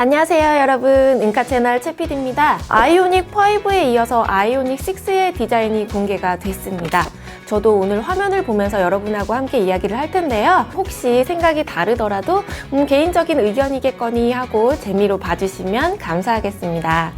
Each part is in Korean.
안녕하세요 여러분. 은카 채널 채피디입니다. 아이오닉 5에 이어서 아이오닉 6의 디자인이 공개가 됐습니다. 저도 오늘 화면을 보면서 여러분하고 함께 이야기를 할 텐데요. 혹시 생각이 다르더라도 음, 개인적인 의견이겠거니 하고 재미로 봐주시면 감사하겠습니다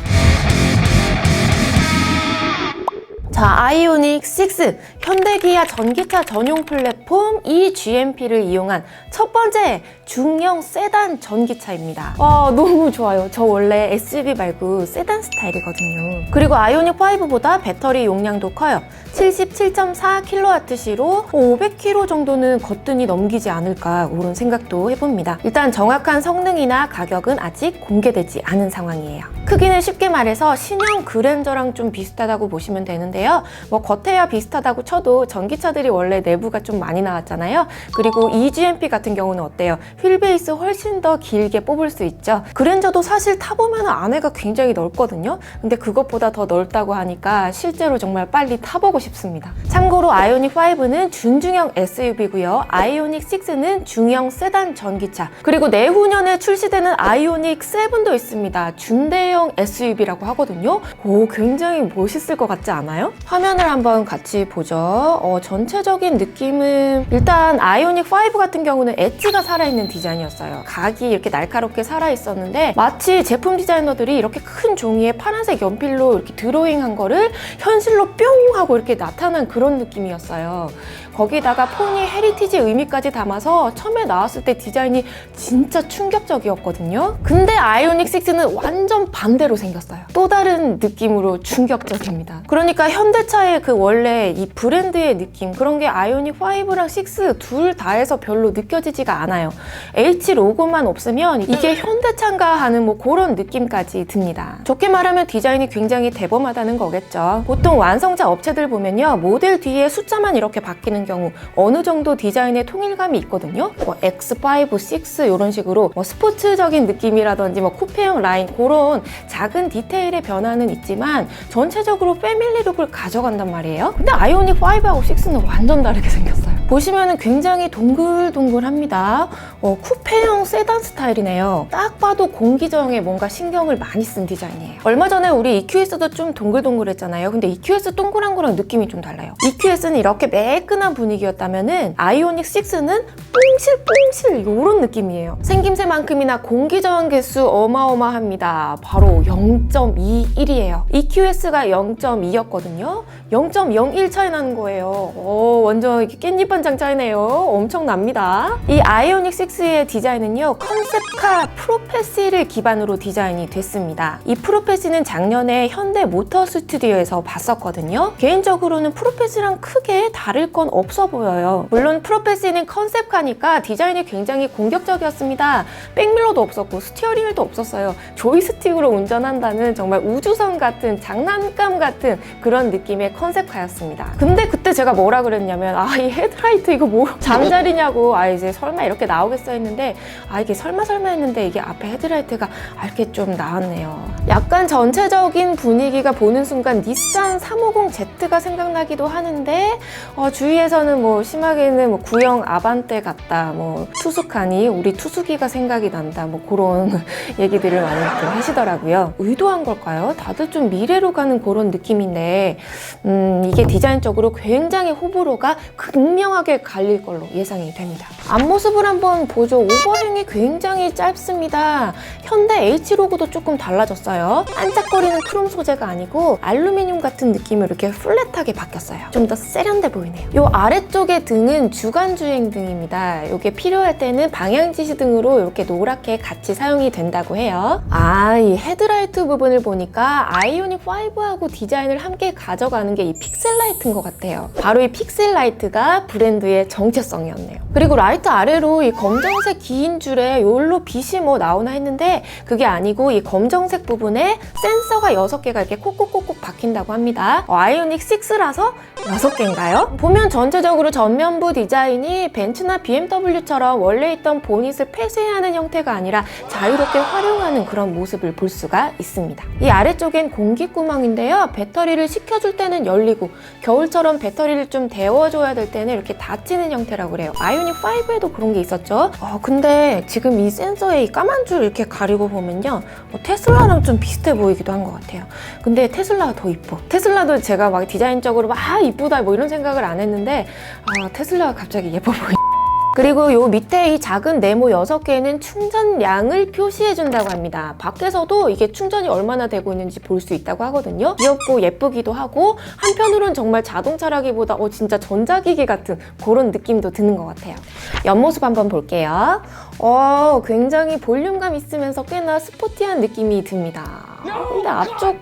자, 아이오닉 6 현대기아 전기차 전용 플랫폼 eGMP를 이용한 첫 번째 중형 세단 전기차입니다. 와, 너무 좋아요. 저 원래 SUV 말고 세단 스타일이거든요. 그리고 아이오닉 5보다 배터리 용량도 커요. 77.4kWh로 500km 정도는 거뜬히 넘기지 않을까 그런 생각도 해봅니다. 일단 정확한 성능이나 가격은 아직 공개되지 않은 상황이에요. 크기는 쉽게 말해서 신형 그랜저랑 좀 비슷하다고 보시면 되는데요. 뭐 겉에야 비슷하다고 쳐도 전기차들이 원래 내부가 좀 많이 나왔잖아요. 그리고 eGMP 같은 경우는 어때요? 휠 베이스 훨씬 더 길게 뽑을 수 있죠. 그랜저도 사실 타보면 안에가 굉장히 넓거든요. 근데 그것보다 더 넓다고 하니까 실제로 정말 빨리 타보고 싶습니다. 참고로 아이오닉 5는 준중형 SUV고요. 아이오닉 6는 중형 세단 전기차. 그리고 내후년에 출시되는 아이오닉 7도 있습니다. 준대형 SUV라고 하거든요. 오, 굉장히 멋있을 것 같지 않아요? 화면을 한번 같이 보죠. 어, 전체적인 느낌은 일단 아이오닉 5 같은 경우는 엣지가 살아있는 디자인이었어요. 각이 이렇게 날카롭게 살아있었는데 마치 제품 디자이너들이 이렇게 큰 종이에 파란색 연필로 이렇게 드로잉한 거를 현실로 뿅 하고 이렇게 나타난 그런 느낌이었어요. 거기다가 폰이 헤리티지 의미까지 담아서 처음에 나왔을 때 디자인이 진짜 충격적이었거든요. 근데 아이오닉 6는 완전 반대로 생겼어요. 또 다른 느낌으로 충격적입니다. 그러니까 현대차의 그 원래 이 브랜드의 느낌 그런 게 아이오닉 5랑 6 둘다 해서 별로 느껴지지가 않아요. H 로고만 없으면 이게 현대차인가 하는 뭐 그런 느낌까지 듭니다. 좋게 말하면 디자인이 굉장히 대범하다는 거겠죠. 보통 완성차 업체들 보면 요. 모델 뒤에 숫자만 이렇게 바뀌는 경우 어느 정도 디자인의 통일감이 있거든요. 뭐 X5, 6 이런 식으로 뭐 스포츠적인 느낌이라든지 뭐 쿠페형 라인 그런 작은 디테일의 변화는 있지만 전체적으로 패밀리룩을 가져간단 말이에요. 근데 아이오닉 5하고 6는 완전 다르게 생겼어요. 보시면은 굉장히 동글동글합니다. 어, 쿠페형 세단 스타일이네요. 딱 봐도 공기 저항에 뭔가 신경을 많이 쓴 디자인이에요. 얼마 전에 우리 EQS도 좀 동글동글했잖아요. 근데 EQS 동그란 거랑 느낌이 좀 달라요. EQS는 이렇게 매끈한 분위기였다면은 아이오닉 6는 뽕실뽕실 이런 느낌이에요. 생김새만큼이나 공기 저항 개수 어마어마합니다. 바로 0.21이에요. EQS가 0.2였거든요. 0.01 차이 나는 거예요. 어, 완전 깻잎 반장 차이네요. 엄청납니다. 이 아이오닉 6의 디자인은요, 컨셉카 프로페시를 기반으로 디자인이 됐습니다. 이 프로페시는 작년에 현대 모터 스튜디오에서 봤었거든요. 개인적으로는 프로페시랑 크게 다를 건 없어 보여요. 물론 프로페시는 컨셉카니까 디자인이 굉장히 공격적이었습니다. 백밀러도 없었고 스티어링 휠도 없었어요. 조이스틱으로 운전한다는 정말 우주선 같은 장난감 같은 그런 느낌의 컨셉카였습니다. 근데 그때 제가 뭐라 그랬냐면 아 이 헤드라이트 이거 뭐 잠자리냐고 아 이제 설마 이렇게 나오겠어 했는데 아 이게 설마 설마 했는데 이게 앞에 헤드라이트가 아, 이렇게 좀 나왔네요. 약간 전체적인 분위기가 보는 순간 닛산 350Z가 생각나기도 하는데 어, 주위에서는 뭐 심하게는 뭐 구형 아반떼 같다 뭐 투숙하니 우리 투숙이가 생각이 난다 뭐 그런 얘기들을 많이 좀 하시더라고요. 의도한 걸까요? 다들 좀 미래로 가는 그런 느낌인데 음, 이게 디자인적으로 굉장히 호불호가 극명 하게 갈릴 걸로 예상이 됩니다. 앞모습을 한번 보죠. 오버행이 굉장히 짧습니다. 현대 H 로고도 조금 달라졌어요. 반짝거리는 크롬 소재가 아니고 알루미늄 같은 느낌으로 이렇게 플랫하게 바뀌었어요. 좀 더 세련돼 보이네요. 이 아래쪽의 등은 주간 주행 등입니다. 이게 필요할 때는 방향 지시 등으로 이렇게 노랗게 같이 사용이 된다고 해요. 아, 이 헤드라이트 부분을 보니까 아이오닉 5하고 디자인을 함께 가져가는 게 이 픽셀 라이트인 것 같아요. 바로 이 픽셀 라이트가 브랜드 의 정체성이었네요. 그리고 라이트 아래로 이 검정색 긴 줄에 요로 빛이 뭐 나오나 했는데 그게 아니고 이 검정색 부분에 센서가 6개가 이렇게 콕콕콕콕 박힌다고 합니다. 어, 아이오닉 6라서 6개인가요? 보면 전체적으로 전면부 디자인이 벤츠나 BMW처럼 원래 있던 보닛을 폐쇄하는 형태가 아니라 자유롭게 활용하는 그런 모습을 볼 수가 있습니다. 이 아래쪽엔 공기구멍인데요. 배터리를 식혀줄 때는 열리고 겨울처럼 배터리를 좀 데워줘야 될 때는 이렇게 이렇게 닫히는 형태라고 그래요. 아이오닉 5에도 그런 게 있었죠. 어, 근데 지금 이 센서에 이 까만 줄 이렇게 가리고 보면요. 어, 테슬라랑 좀 비슷해 보이기도 한 것 같아요. 근데 테슬라가 더 이뻐. 테슬라도 제가 막 디자인적으로 막 이쁘다 뭐 이런 생각을 안 했는데 아, 테슬라가 갑자기 예뻐 보이. 그리고 요 밑에 이 작은 네모 6개는 충전량을 표시해준다고 합니다. 밖에서도 이게 충전이 얼마나 되고 있는지 볼 수 있다고 하거든요. 귀엽고 예쁘기도 하고 한편으로는 정말 자동차라기보다 어 진짜 전자기기 같은 그런 느낌도 드는 것 같아요. 옆모습 한번 볼게요. 어 굉장히 볼륨감 있으면서 꽤나 스포티한 느낌이 듭니다. 근데 앞쪽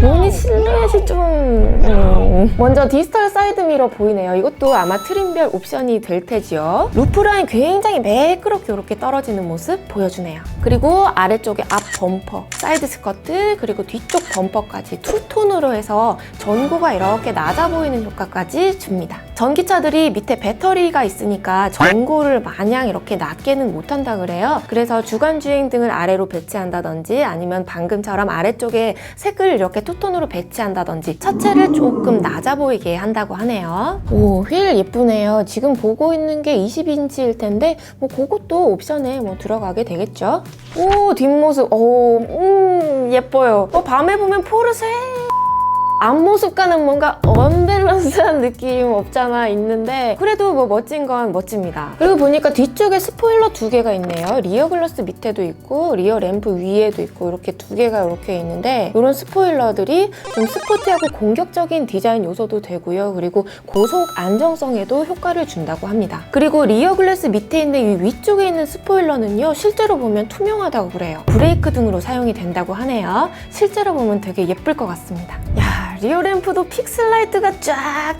보니 실루엣이 좀 음. 먼저 디지털 사이드 미러 보이네요. 이것도 아마 트림별 옵션이 될 테지요. 루프 라인 굉장히 매끄럽게 이렇게 떨어지는 모습 보여주네요. 그리고 아래쪽에 앞 범퍼, 사이드 스커트, 그리고 뒤쪽 범퍼까지 투톤으로 해서 전고가 이렇게 낮아 보이는 효과까지 줍니다. 전기차들이 밑에 배터리가 있으니까 전고를 마냥 이렇게 낮게는 못한다 그래요. 그래서 주간 주행 등을 아래로 배치한다든지 아니면 방금처럼 아래쪽에 색을 이렇게 투톤으로 배치한다든지 차체를 조금 낮아 보이게 한다고 하네요. 오, 휠 예쁘네요. 지금 보고 있는 게 20인치일 텐데 뭐 그것도 옵션에 뭐 들어가게 되겠죠. 오, 뒷모습. 오, 음, 예뻐요. 어, 밤에 보면 포르쉐 앞모습과는 뭔가 언밸런스한 느낌 없잖아 있는데 그래도 뭐 멋진 건 멋집니다. 그리고 보니까 뒤쪽에 스포일러 두 개가 있네요. 리어 글라스 밑에도 있고 리어 램프 위에도 있고 이렇게 두 개가 이렇게 있는데 이런 스포일러들이 좀 스포티하고 공격적인 디자인 요소도 되고요. 그리고 고속 안정성에도 효과를 준다고 합니다. 그리고 리어 글라스 밑에 있는 이 위쪽에 있는 스포일러는요. 실제로 보면 투명하다고 그래요. 브레이크 등으로 사용이 된다고 하네요. 실제로 보면 되게 예쁠 것 같습니다. 야 리어램프도 픽셀 라이트가 쫙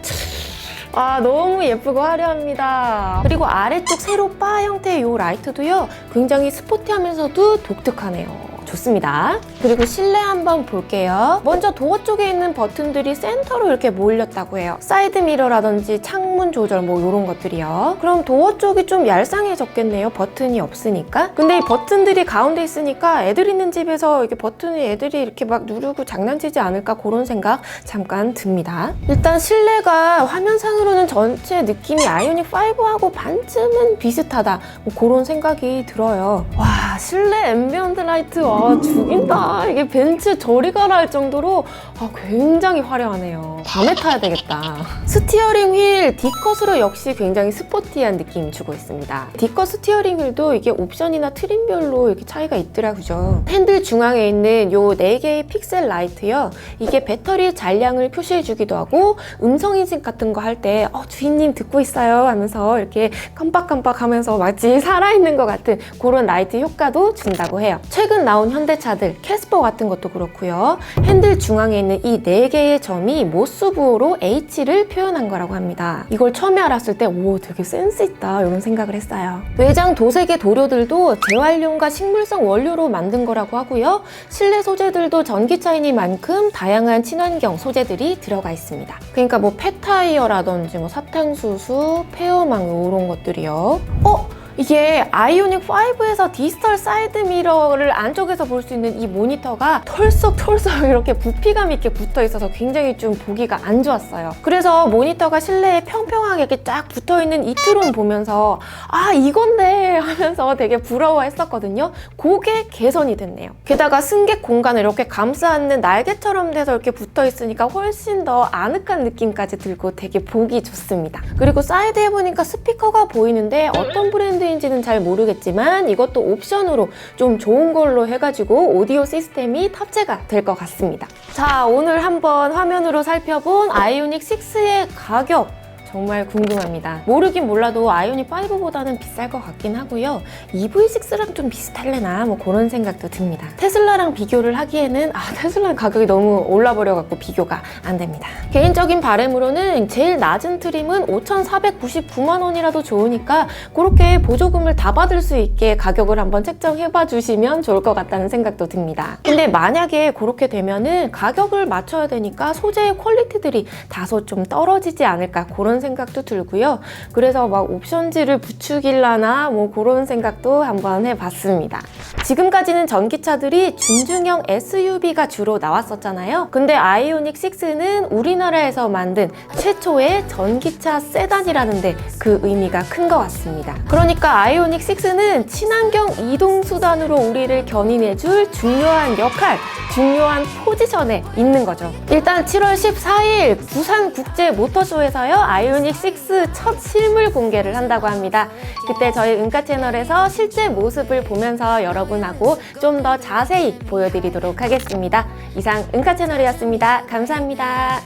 아 너무 예쁘고 화려합니다. 그리고 아래쪽 세로 바 형태의 이 라이트도요 굉장히 스포티하면서도 독특하네요. 좋습니다. 그리고 실내 한번 볼게요. 먼저 도어 쪽에 있는 버튼들이 센터로 이렇게 몰렸다고 해요. 사이드 미러라든지 창문 조절 뭐 이런 것들이요. 그럼 도어 쪽이 좀 얄쌍해졌겠네요. 버튼이 없으니까. 근데 이 버튼들이 가운데 있으니까 애들 있는 집에서 이렇게 버튼을 애들이 이렇게 막 누르고 장난치지 않을까 그런 생각 잠깐 듭니다. 일단 실내가 화면상으로는 전체 느낌이 아이오닉 5하고 반쯤은 비슷하다. 뭐 그런 생각이 들어요. 와 실내 앰비언트 라이트 와 죽인다. 이게 벤츠 저리 가라 할 정도로 아, 굉장히 화려하네요. 밤에 타야 되겠다. 스티어링 휠 D컷으로 역시 굉장히 스포티한 느낌 주고 있습니다. D컷 스티어링 휠도 이게 옵션이나 트림별로 이렇게 차이가 있더라고요. 핸들 중앙에 있는 요 4개의 픽셀 라이트요. 이게 배터리 잔량을 표시해 주기도 하고 음성 인식 같은 거 할 때 어, 주인님 듣고 있어요 하면서 이렇게 깜빡깜빡 하면서 마치 살아있는 것 같은 그런 라이트 효과도 준다고 해요. 최근 나온 현대차들 캐스퍼 같은 것도 그렇고요. 핸들 중앙에 있는 이 4개의 점이 모스부호로 H를 표현한 거라고 합니다. 이걸 처음에 알았을 때 오 되게 센스 있다 이런 생각을 했어요. 외장 도색의 도료들도 재활용과 식물성 원료로 만든 거라고 하고요. 실내 소재들도 전기차이니만큼 다양한 친환경 소재들이 들어가 있습니다. 그러니까 뭐 폐타이어라든지 뭐 사탕수수, 페어망 이런 것들이요. 어? 이게 아이오닉 5에서 디지털 사이드 미러를 안쪽에서 볼 수 있는 이 모니터가 털썩털썩 이렇게 부피감 있게 붙어 있어서 굉장히 좀 보기가 안 좋았어요. 그래서 모니터가 실내에 평평하게 이렇게 쫙 붙어 있는 이 트론 보면서 아 이건데 하면서 되게 부러워했었거든요. 그게 개선이 됐네요. 게다가 승객 공간을 이렇게 감싸 안는 날개처럼 돼서 이렇게 붙어 있으니까 훨씬 더 아늑한 느낌까지 들고 되게 보기 좋습니다. 그리고 사이드에 보니까 스피커가 보이는데 어떤 브랜드 인지는 잘 모르겠지만 이것도 옵션으로 좀 좋은 걸로 해가지고 오디오 시스템이 탑재가 될 것 같습니다. 자, 오늘 한번 화면으로 살펴본 아이오닉 6의 가격 정말 궁금합니다. 모르긴 몰라도 아이오닉 5보다는 비쌀 것 같긴 하고요. EV6랑 좀 비슷할래나 뭐 그런 생각도 듭니다. 테슬라랑 비교를 하기에는 아 테슬라 가격이 너무 올라버려갖고 비교가 안 됩니다. 개인적인 바램으로는 제일 낮은 트림은 5,499만 원이라도 좋으니까 그렇게 보조금을 다 받을 수 있게 가격을 한번 책정해봐 주시면 좋을 것 같다는 생각도 듭니다. 근데 만약에 그렇게 되면은 가격을 맞춰야 되니까 소재의 퀄리티들이 다소 좀 떨어지지 않을까 그런 그런 생각도 들고요. 그래서 막 옵션지를 부추길라나 뭐 그런 생각도 한번 해봤습니다. 지금까지는 전기차들이 준중형 SUV가 주로 나왔었잖아요. 근데 아이오닉 6는 우리나라에서 만든 최초의 전기차 세단이라는데 그 의미가 큰 것 같습니다. 그러니까 아이오닉 6는 친환경 이동 수단으로 우리를 견인해줄 중요한 역할, 중요한 포지션에 있는 거죠. 일단 7월 14일 부산 국제 모터쇼에서요 아이 오닉 6 첫 실물 공개를 한다고 합니다. 그때 저희 은카 채널에서 실제 모습을 보면서 여러분하고 좀 더 자세히 보여드리도록 하겠습니다. 이상 은카 채널이었습니다. 감사합니다.